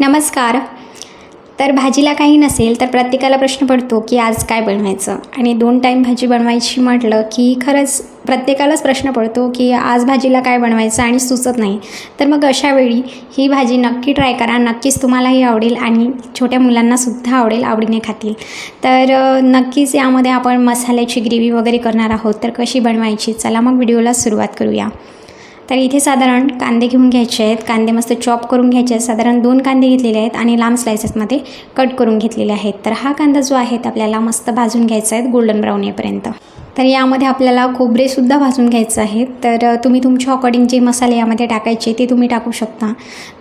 नमस्कार. तर भाजीला काही नसेल तर प्रत्येकाला प्रश्न पडतो की आज काय बनवायचं? आणि दोन टाईम भाजी बनवायची म्हटलं की खरंच प्रत्येकालाच प्रश्न पडतो की आज भाजीला काय बनवायचं आणि सुचत नाही. तर मग अशावेळी ही भाजी नक्की ट्राय करा नक्कीच तुम्हालाही आवडेल आणि छोट्या मुलांनासुद्धा आवडेल आवडीने खातील. तर नक्कीच यामध्ये आपण मसाल्याची ग्रेव्ही वगैरे करणार आहोत तर कशी बनवायची? चला मग व्हिडिओला सुरुवात करूया. तर इथे साधारण कांदे घेऊन घ्यायचे आहेत. कांदे मस्त चॉप करून घ्यायचे आहेत. साधारण दोन कांदे घेतलेले आहेत आणि लांब स्लायसेसमध्ये कट करून घेतलेले आहेत. तर हा कांदा जो आहे आपल्याला मस्त भाजून घ्यायचा आहे. गोल्डन ब्राऊन येपर्यंत. तर यामध्ये आपल्याला खोबरेसुद्धा भाजून घ्यायचं आहे तर तुम्ही तुमच्या अकॉर्डिंग जे मसाले यामध्ये टाकायचे ते तुम्ही टाकू शकता.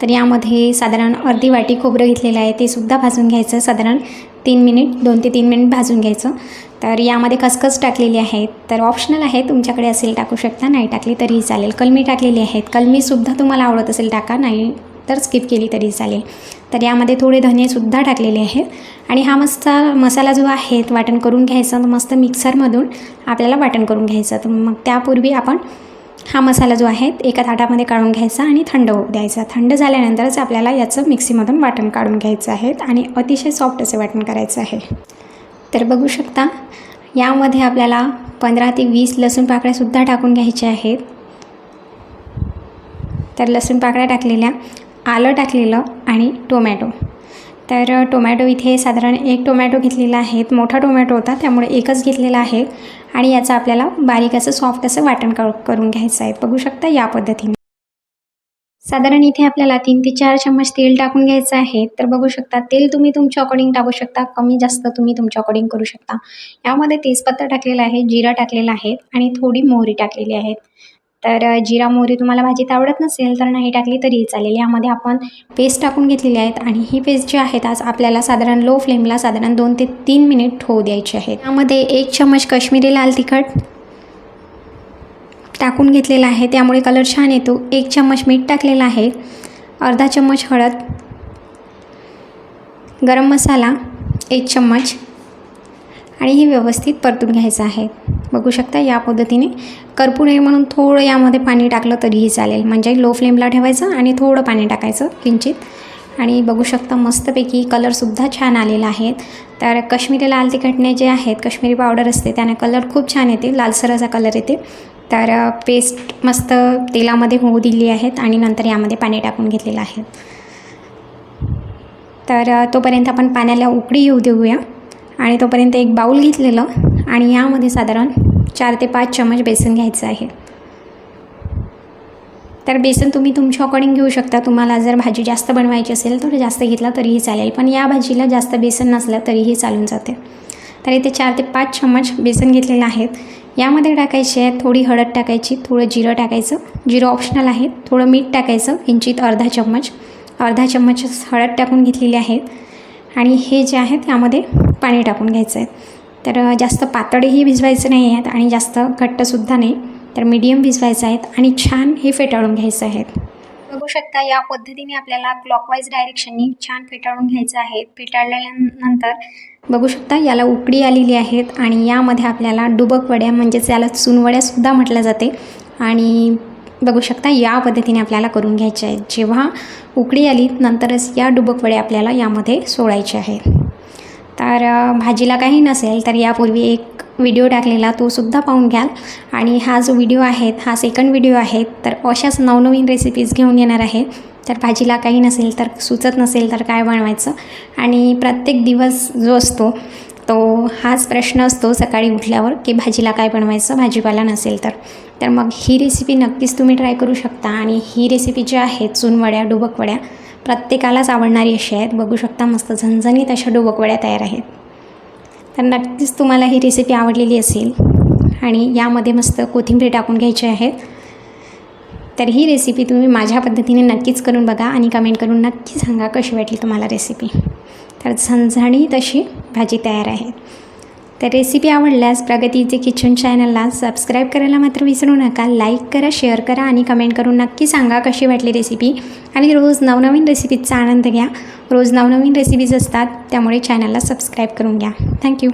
तर यामध्ये साधारण अर्धी वाटी खोबरं घेतलेलं आहे ते सुद्धा भाजून घ्यायचं. साधारण तीन मिनिट दोन ते तीन मिनिट भाजून घ्यायचं. तर यामध्ये खसखस टाकलेली आहे. तर ऑप्शनल आहे तुमच्याकडे असेल टाकू शकता. नाही टाकली तरीही चालेल. कलमी टाकलेली आहेत. कलमीसुद्धा तुम्हाला आवडत असेल टाका. नाही तर स्किप केली तरी चालेल. तर यामध्ये थोडे धनेसुद्धा टाकलेले आहेत. आणि हा मस्त मसाला जो आहे वाटण करून घ्यायचा. तर मस्त मिक्सरमधून आपल्याला वाटण करून घ्यायचं. तर मग त्यापूर्वी आपण हा मसाला जो आहे एका ताटामध्ये काढून घ्यायचा आणि थंड होऊ द्यायचा. थंड झाल्यानंतरच आपल्याला याचं मिक्सीमधून वाटण काढून घ्यायचं आहे आणि अतिशय सॉफ्ट असे वाटण करायचं आहे. तर बघू शकता यामध्ये आपल्याला पंधरा ते वीस लसूण पाकळ्यासुद्धा टाकून घ्यायच्या आहेत. तर लसूण पाकळ्या टाकलेल्या आलं टाकलेलं आणि टोमॅटो. तर टोमॅटो इथे साधारण एक टोमॅटो घेतलेला आहे. मोठा टोमॅटो होता त्यामुळे एकच घेतलेला आहे. आणि याचं आपल्याला बारीक असं सॉफ्ट असं वाटण कर करून घ्यायचं आहे. बघू शकता या पद्धतीने. साधारण इथे आपल्याला तीन ते चार चम्मच तेल टाकून घ्यायचं आहे. तर बघू शकता तेल तुम्ही तुमच्या अकॉर्डिंग टाकू शकता कमी जास्त तुम्ही तुमच्या अकॉर्डिंग करू शकता. यामध्ये तेजपत्ता टाकलेला आहे जिरा टाकलेला आहे आणि थोडी मोहरी टाकलेली आहे. तर जिरा मोहरी तुम्हाला भाजीत आवडत नसेल तर नाही टाकली तरीही चालेल. यामध्ये आपण पेस्ट टाकून घेतलेली आहेत आणि ही पेस्ट जी आहेत आज आपल्याला साधारण लो फ्लेमला साधारण दोन ते तीन मिनिट होऊ द्यायची आहे त्यामध्ये एक चम्मच कश्मीरी लाल तिखट टाकून घेतलेला आहे. त्यामुळे कलर छान येतो. एक चम्मच मीठ टाकलेला आहे. अर्धा चम्मच हळद गरम मसाला एक चम्मच आणि हे व्यवस्थित परतून घ्यायचं आहे. बघू शकता. या पद्धतीने करपू नये म्हणून थोडं यामध्ये पाणी टाकलं तरीही चालेल. म्हणजे लो फ्लेमला ठेवायचं आणि थोडं पाणी टाकायचं किंचित. आणि बघू शकता मस्तपैकी कलरसुद्धा छान आलेला आहे. तर कश्मीरी लाल तिखटने जे आहेत कश्मीरी पावडर असते त्याने कलर खूप छान येते. लालसर असा कलर येते. तर पेस्ट मस्त तेलामध्ये होऊ दिली आहेत आणि नंतर यामध्ये पाणी टाकून घेतलेलं आहे. तर तोपर्यंत आपण पाण्याला उकळी येऊ देऊया. आणि तोपर्यंत एक बाऊल घेतलेलं आणि यामध्ये साधारण चार ते पाच चमच बेसन घ्यायचं आहे. तर बेसन तुम्ही तुमच्या अकॉर्डिंग घेऊ शकता. तुम्हाला जर भाजी जास्त बनवायची असेल तर जास्त घेतला तरीही चालेल. पण या भाजीला जास्त बेसन नसलं तरीही चालून जाते. तर इथे चार ते पाच चमच बेसन घेतलेलं आहेत यामध्ये टाकायचे आहे थोडी हळद टाकायची थोडं जिरं टाकायचं. जिरं ऑप्शनल आहे. थोडं मीठ टाकायचं किंचित अर्धा चम्मच. अर्धा चम्मच हळद टाकून घेतलेली आहेत आणि हे जे आहेत यामध्ये पाणी टाकून घ्यायचं आहे तर जास्त पातळही भिजवायचं नाही आहेत आणि जास्त घट्टसुद्धा नाही. तर मीडियम भिजवायचं आहेत आणि छान हे फेटाळून घ्यायचं आहेत. बघू शकता या पद्धतीने आपल्याला क्लॉकवाईज डायरेक्शननी छान फेटाळून घ्यायचं आहे. फेटाळल्यानंतर बघू शकता याला उकडी आलेली आहेत आणि यामध्ये आपल्याला डुबक वड्या म्हणजेच याला चुनवड्यासुद्धा म्हटलं जाते. आणि बघू शकता या पद्धतीने आपल्याला करून घ्यायचे आहेत जेव्हा उकडी आली नंतरच या डुबकवडे आपल्याला यामध्ये सोडायचे आहेत तर भाजीला काही नसेल तर यापूर्वी एक व्हिडिओ टाकलेला तो सुद्धा पाहून घ्याल. आणि हा जो व्हिडिओ आहे हा सेकंड व्हिडिओ आहे. तर अशाच नवनवीन रेसिपीज घेऊन येणार आहे. तर भाजीला काही नसेल तर सुचत नसेल तर काय बनवायचं? आणि प्रत्येक दिवस जो असतो तो हाच प्रश्न असतो सकाळी उठल्यावर की भाजीला काय बनवायचं? भाजीपाला नसेल तर. तर मग ही रेसिपी नक्कीच तुम्ही ट्राय करू शकता. आणि ही रेसिपी जी आहे चुनवड्या डुबकवड्या प्रत्येकालाच आवडणारी अशी आहेत. बघू शकता मस्त झणझणीत अशा डुबकवड्या तयार आहेत. तर नक्कीच तुम्हाला ही रेसिपी आवडलेली असेल. आणि यामध्ये मस्त कोथिंबीर टाकून घ्यायची आहे. तर ही रेसिपी तुम्ही माझ्या पद्धतीने नक्कीच करून बघा आणि कमेंट करून नक्की सांगा कशी वाटली तुम्हाला रेसिपी तर झणझणीत अशी भाजी तयार आहे. तर रेसिपी आवडल्यास प्रगतीचे किचन चॅनलला सबस्क्राईब करायला मात्र विसरू नका. लाईक करा शेअर करा आणि कमेंट करून नक्की सांगा कशी वाटली रेसिपी आणि रोज नवनवीन रेसिपीचा आनंद घ्या. रोज नवनवीन रेसिपीज असतात त्यामुळे चॅनलला सबस्क्राईब करून घ्या. थँक्यू